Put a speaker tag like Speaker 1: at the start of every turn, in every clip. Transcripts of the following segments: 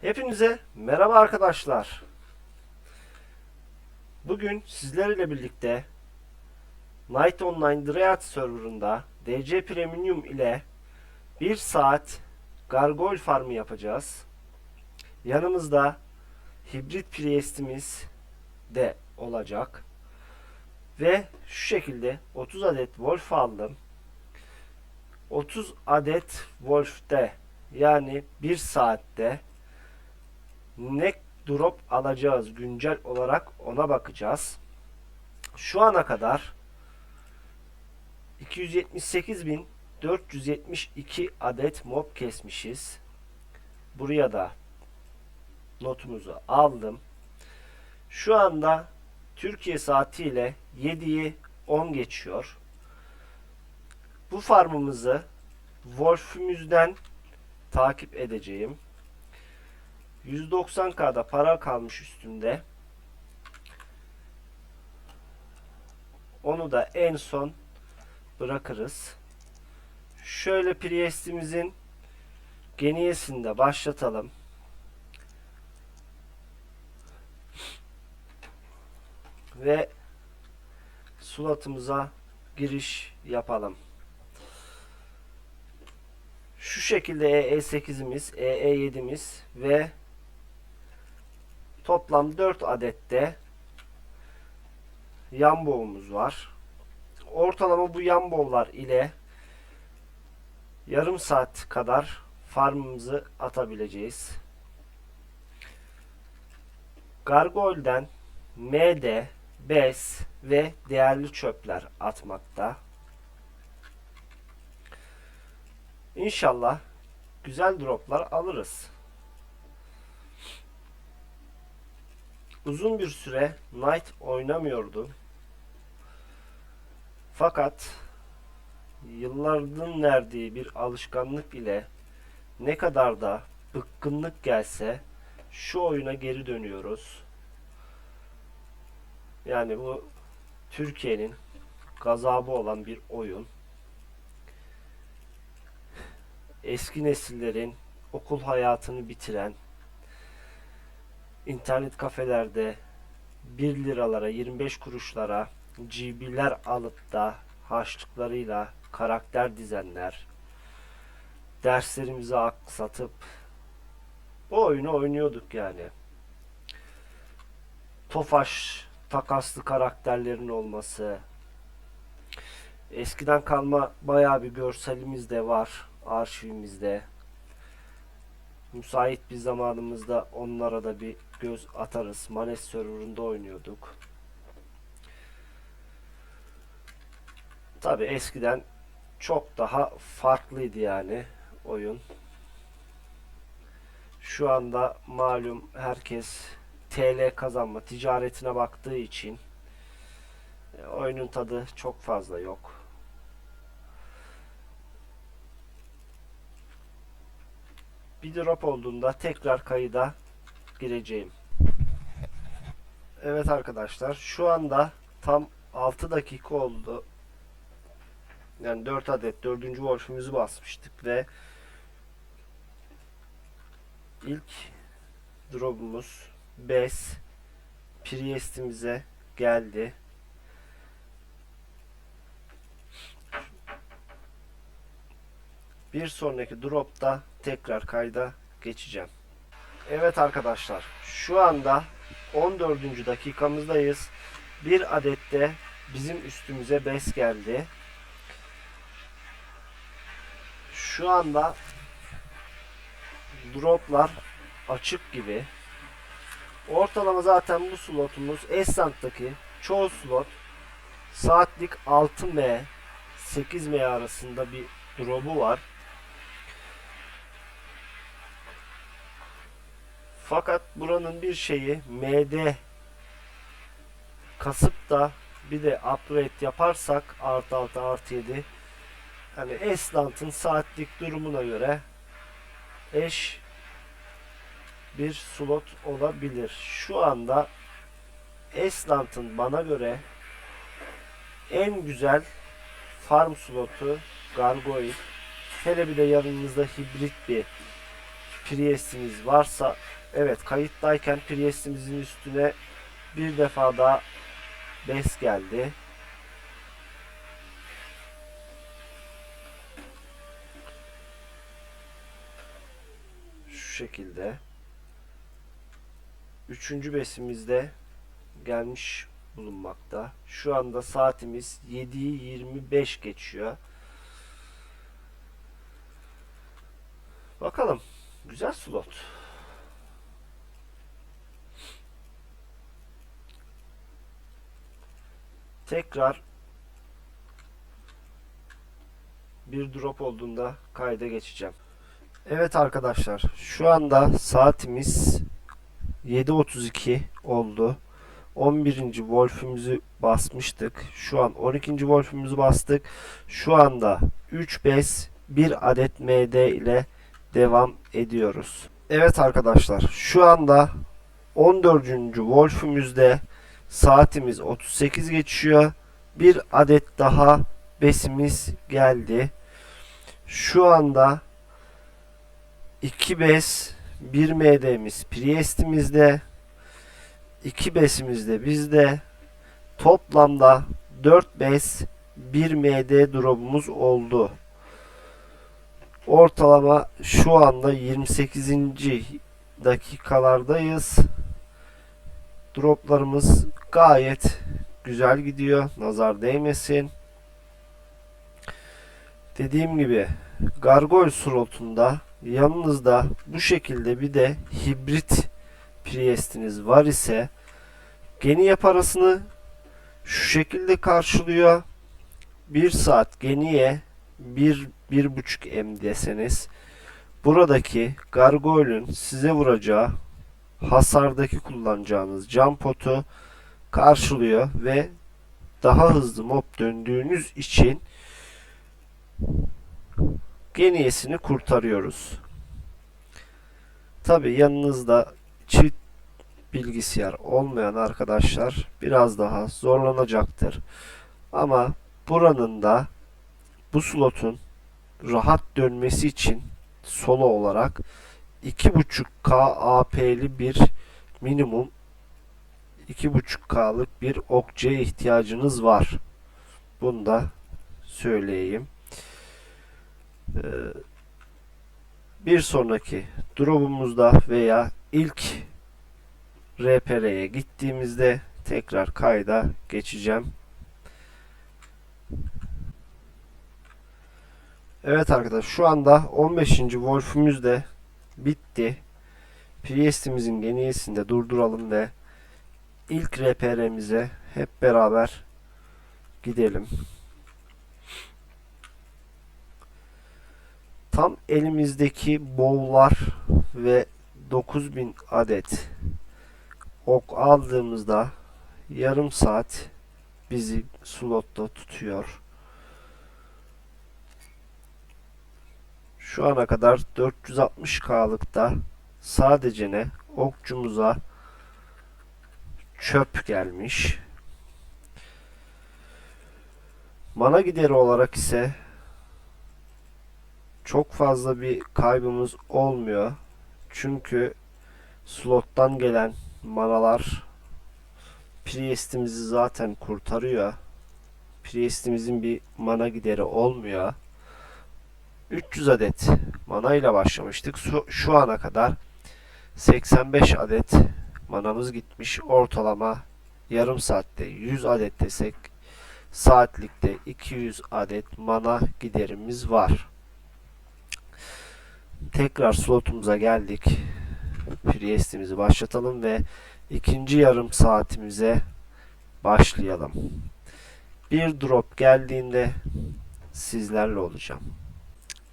Speaker 1: Hepinize merhaba arkadaşlar. Bugün sizlerle birlikte Night Online Dryad serverında DC Premium ile 1 saat Gargoyle farmı yapacağız. Yanımızda hibrit priestimiz de olacak. Ve şu şekilde 30 adet wolf aldım. 30 adet wolf'te yani 1 saatte ne drop alacağız güncel olarak ona bakacağız. Şu ana kadar 278.472 adet mob kesmişiz. Buraya da notumuzu aldım. Şu anda Türkiye saatiyle 7'yi 10 geçiyor. Bu farmımızı Wolf'ümüzden takip edeceğim. 190k'da para kalmış üstümde. Onu da en son bırakırız. Şöyle Priest'imizin geniyesinde başlatalım. Ve sulatımıza giriş yapalım. Şu şekilde EE8'imiz, EE7'imiz ve toplam 4 adette yan boğumuz var. Ortalama bu yan boğlar ile yarım saat kadar farmımızı atabileceğiz. Gargoyle'den MD, BES ve değerli çöpler atmakta. İnşallah güzel droplar alırız. Uzun bir süre Knight oynamıyordum. Fakat yılların verdiği bir alışkanlık ile ne kadar da bıkkınlık gelse şu oyuna geri dönüyoruz. Yani bu Türkiye'nin gazabı olan bir oyun. Eski nesillerin okul hayatını bitiren internet kafelerde 1 liralara 25 kuruşlara GB'ler alıp da harçlıklarıyla karakter dizenler derslerimizi aksatıp bu oyunu oynuyorduk yani. Tofaş takaslı karakterlerin olması eskiden kalma bayağı bir görselimiz de var arşivimizde müsait bir zamanımızda onlara da bir göz atarız. Manes serverında oynuyorduk. Tabi eskiden çok daha farklıydı yani oyun. Şu anda malum herkes TL kazanma ticaretine baktığı için e, oyunun tadı çok fazla yok. Bir drop olduğunda tekrar kayıda gireceğim. Evet arkadaşlar şu anda tam 6 dakika oldu. Yani 4 adet 4. wolf'ümüzü basmıştık ve ilk drop'umuz Bes Priest'imize geldi. Bir sonraki drop'ta tekrar kayda geçeceğim. Evet arkadaşlar şu anda 14. dakikamızdayız. Bir adette bizim üstümüze bes geldi. Şu anda droplar açık gibi. Ortalama zaten bu slotumuz Esrant'taki çoğu slot saatlik 6M 8M arasında bir drop'u var. Fakat buranın bir şeyi MD kasıp da bir de upgrade yaparsak artı 6 artı 7 hani Eslant'ın saatlik durumuna göre eş bir slot olabilir. Şu anda Eslant'ın bana göre en güzel farm slotu Gargoyle. Hele bir de yanımızda hibrit bir Priest'imiz varsa evet kayıttayken Priest'imizin üstüne bir defa daha bes geldi. Şu şekilde. Üçüncü besimizde gelmiş bulunmakta. Şu anda saatimiz 7'yi 25 geçiyor. Bakalım. Güzel slot. Tekrar bir drop olduğunda kayda geçeceğim. Evet arkadaşlar şu anda saatimiz 7.32 oldu. 11. Wolf'ümüzü basmıştık. Şu an 12. Wolf'ümüzü bastık. Şu anda 3 bes 1 adet MD ile devam ediyoruz. Evet arkadaşlar şu anda 14. Wolf'ümüzde saatimiz 38 geçiyor. Bir adet daha besimiz geldi. Şu anda 2 bes 1 MD'miz Priest'imizde 2 besimizde bizde toplamda 4 bes 1 MD drop'umuz oldu. Ortalama şu anda 28. dakikalardayız. Droplarımız gayet güzel gidiyor. Nazar değmesin. Dediğim gibi Gargoyle slotunda yanınızda bu şekilde bir de hibrit Priest'iniz var ise Geniye parasını şu şekilde karşılıyor. 1 saat Geniye 1 1.5 M deseniz buradaki Gargoyle'ün size vuracağı hasardaki kullanacağınız cam potu karşılıyor ve daha hızlı mob döndüğünüz için geniyesini kurtarıyoruz. Tabi yanınızda çift bilgisayar olmayan arkadaşlar biraz daha zorlanacaktır. Ama buranın da bu slotun rahat dönmesi için solo olarak 2.5K AP'li bir minimum 2.5K'lık bir okçuya ihtiyacınız var. Bunu da söyleyeyim. Ee, bir sonraki drop'umuzda veya ilk RPR'ye gittiğimizde tekrar kayda geçeceğim. Evet arkadaşlar şu anda 15. Wolf'ümüz de bitti. Priest'imizin geniyesinde durduralım ve ilk RPR'mize hep beraber gidelim. Tam elimizdeki bowlar ve 9000 adet ok aldığımızda yarım saat bizi slotta tutuyor. Şu ana kadar 460K'lıkta sadece ne okçumuza çöp gelmiş. Mana gideri olarak ise çok fazla bir kaybımız olmuyor. Çünkü slottan gelen manalar Priest'imizi zaten kurtarıyor. Priest'imizin bir mana gideri olmuyor. 300 adet mana ile başlamıştık. Şu, şu ana kadar 85 adet manamız gitmiş. Ortalama yarım saatte 100 adet desek saatlikte 200 adet mana giderimiz var. Tekrar slotumuza geldik. Priest'imizi başlatalım ve ikinci yarım saatimize başlayalım. Bir drop geldiğinde sizlerle olacağım.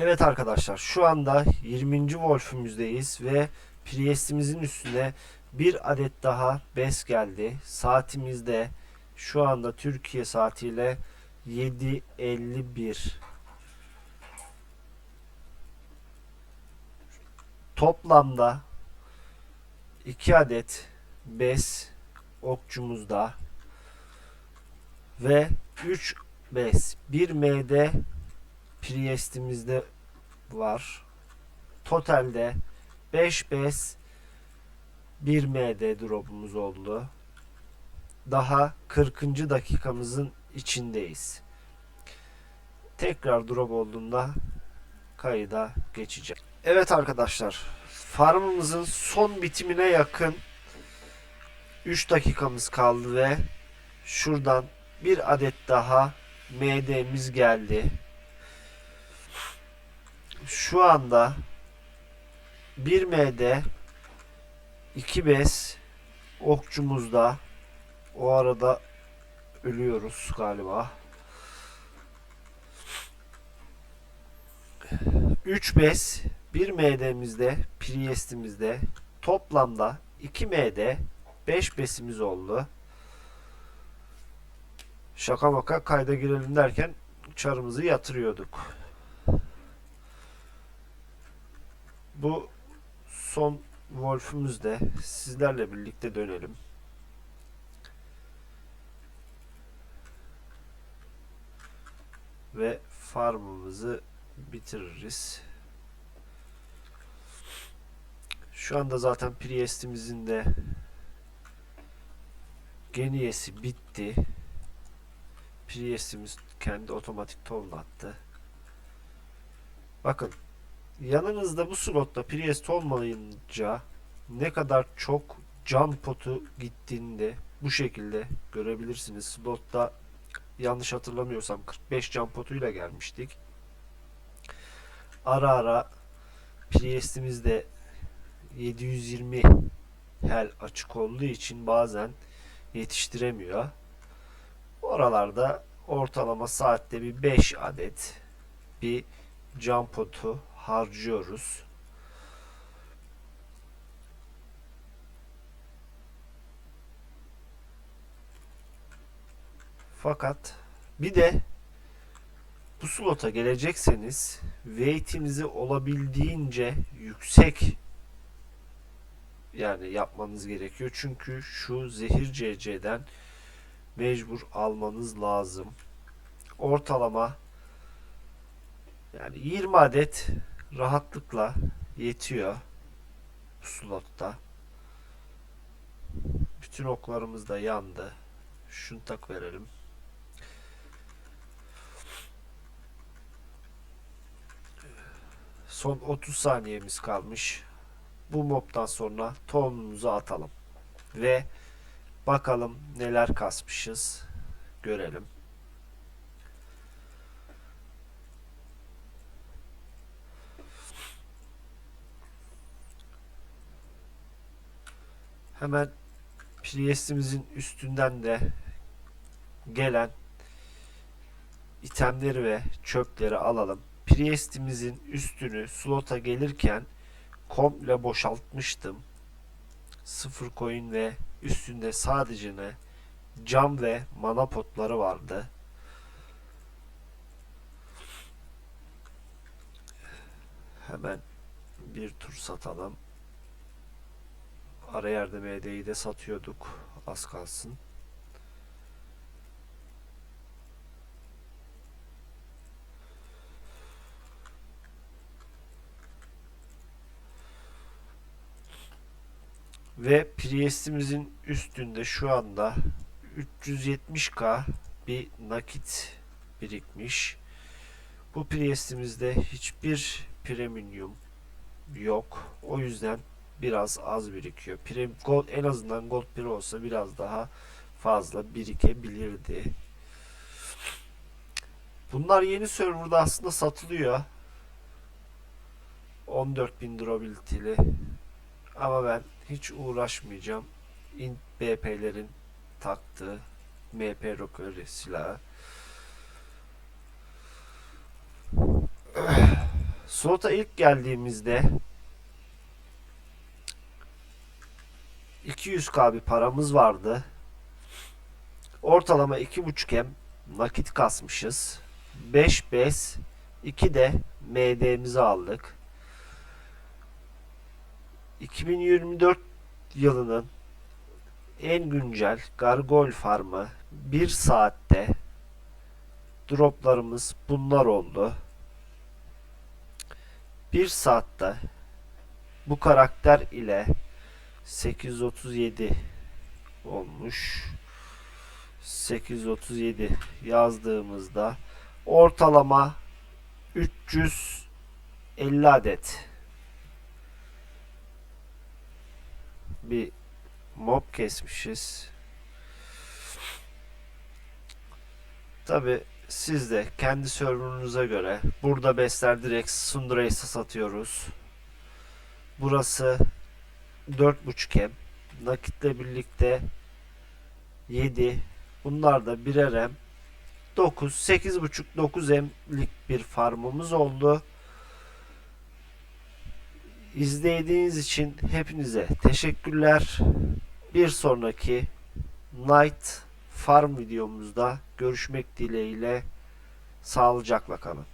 Speaker 1: Evet arkadaşlar şu anda 20. Wolf'ümüzdeyiz ve Priest'imizin üstüne bir adet daha bes geldi. Saatimizde şu anda Türkiye saatiyle 7.51 Toplamda 2 adet bes okçumuzda ve 3 bes 1 MD Priest'imizde var. Totalde 5 bes 1 MD drop'umuz oldu. Daha 40. dakikamızın içindeyiz. Tekrar drop olduğunda kayıda geçeceğim. Evet arkadaşlar. Farmımızın son bitimine yakın 3 dakikamız kaldı ve şuradan bir adet daha MD'miz geldi. Şu anda 1 MD 2 bes okçumuzda o arada ölüyoruz galiba. 3 bes 1 MD'mizde Priest'imizde toplamda 2 MD 5 besimiz oldu. Şaka maka kayda girelim derken çarımızı yatırıyorduk. Bu son Wolf'ümüz de sizlerle birlikte dönelim. Ve farmımızı bitiririz. Şu anda zaten Priest'imizin de geniyesi bitti. Priest'imiz kendi otomatik tovlattı. Bakın yanınızda bu slotta Priest olmayınca ne kadar çok can potu gittiğini de bu şekilde görebilirsiniz. Slotta yanlış hatırlamıyorsam 45 can potuyla gelmiştik. Ara ara Priest'imiz de 720 hel açık olduğu için bazen yetiştiremiyor. Oralarda ortalama saatte bir 5 adet bir can potu harcıyoruz. Fakat bir de bu slota gelecekseniz weight'inizi olabildiğince yüksek yani yapmanız gerekiyor. Çünkü şu zehir CC'den mecbur almanız lazım. Ortalama yani 20 adet rahatlıkla yetiyor slotta. Bütün oklarımız da yandı. Şunu tak verelim. Son 30 saniyemiz kalmış. Bu mobdan sonra tohumumuzu atalım. Ve bakalım neler kasmışız. Görelim. Hemen Priest'imizin üstünden de gelen itemleri ve çöpleri alalım. Priest'imizin üstünü slota gelirken komple boşaltmıştım. Sıfır coin ve üstünde sadece ne cam ve mana potları vardı. Hemen bir tur satalım. Ara yerde MD'yi de satıyorduk. Az kalsın. Ve Priest'imizin üstünde şu anda 370k bir nakit birikmiş. Bu Priest'imizde hiçbir premium yok. O yüzden biraz az birikiyor. Prem, gold, en azından Gold 1 olsa biraz daha fazla birikebilirdi. Bunlar yeni serverda aslında satılıyor. 14.000 durability'li. Ama ben hiç uğraşmayacağım. Int BP'lerin taktığı MP Rockery silahı. Slot'a ilk geldiğimizde 200k bir paramız vardı. Ortalama 2.5 M nakit kasmışız. 5 bes 2 de MD'mizi aldık. 2024 yılının en güncel Gargoyle Farmı 1 saatte droplarımız bunlar oldu. 1 saatte bu karakter ile 837 olmuş. 837 yazdığımızda ortalama 350 adet bir mob kesmişiz. Tabi siz de kendi server'ınıza göre burada besler direkt Sundrace'e satıyoruz. Burası 4.5 M. Nakitle birlikte 7. Bunlar da birer M. 9, 8.5, 9 M'lik bir farmımız oldu. İzlediğiniz için hepinize teşekkürler. Bir sonraki Night Farm videomuzda görüşmek dileğiyle sağlıcakla kalın.